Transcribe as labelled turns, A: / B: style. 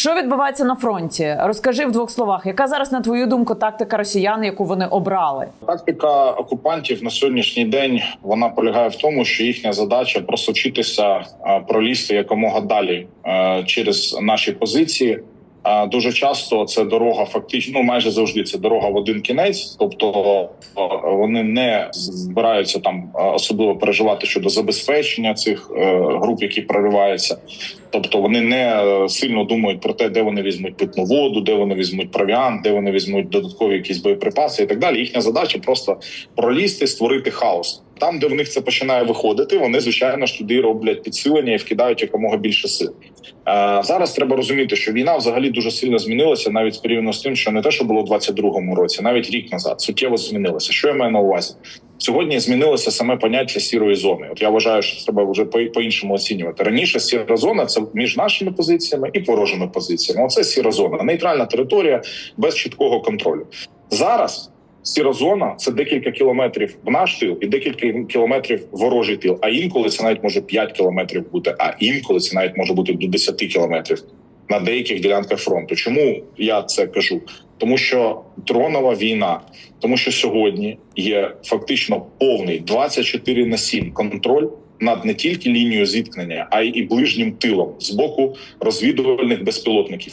A: Що відбувається на фронті? Розкажи в двох словах, яка зараз, на твою думку, тактика росіян, яку вони обрали?
B: Тактика окупантів на сьогоднішній день вона полягає в тому, що їхня задача просочитися, пролізти якомога далі через наші позиції. Дуже часто це дорога, фактично, ну майже завжди це дорога в один кінець. Тобто е, вони не збираються там е, особливо переживати щодо забезпечення цих е, груп, які прориваються. Тобто вони не сильно думають про те, де вони візьмуть питну воду, де вони візьмуть провіант, де вони візьмуть додаткові якісь боєприпаси і так далі. Їхня задача просто пролізти, створити хаос. Там, де в них це починає виходити, вони звичайно ж туди роблять підсилення і вкидають якомога більше сил. Е, зараз треба розуміти, що війна взагалі дуже сильно змінилася, навіть порівняно з тим, що не те, що було в 22-му році, навіть рік назад суттєво змінилося. Що я маю на увазі? Сьогодні змінилося саме поняття сірої зони. От я вважаю, що треба вже по по-іншому оцінювати. Раніше сіра зона це між нашими позиціями і ворожими позиціями. Оце сіра зона, нейтральна територія без чіткого контролю. Зараз сіра зона це декілька кілометрів в наш тил і декілька кілометрів ворожий тил. А інколи це навіть може 5 кілометрів бути, а інколи це навіть може бути до 10 кілометрів на деяких ділянках фронту. Чому я це кажу? Тому що дронова війна, тому що сьогодні є фактично повний 24 на 7 контроль над не тільки лінією зіткнення, а й і ближнім тилом з боку розвідувальних безпілотників.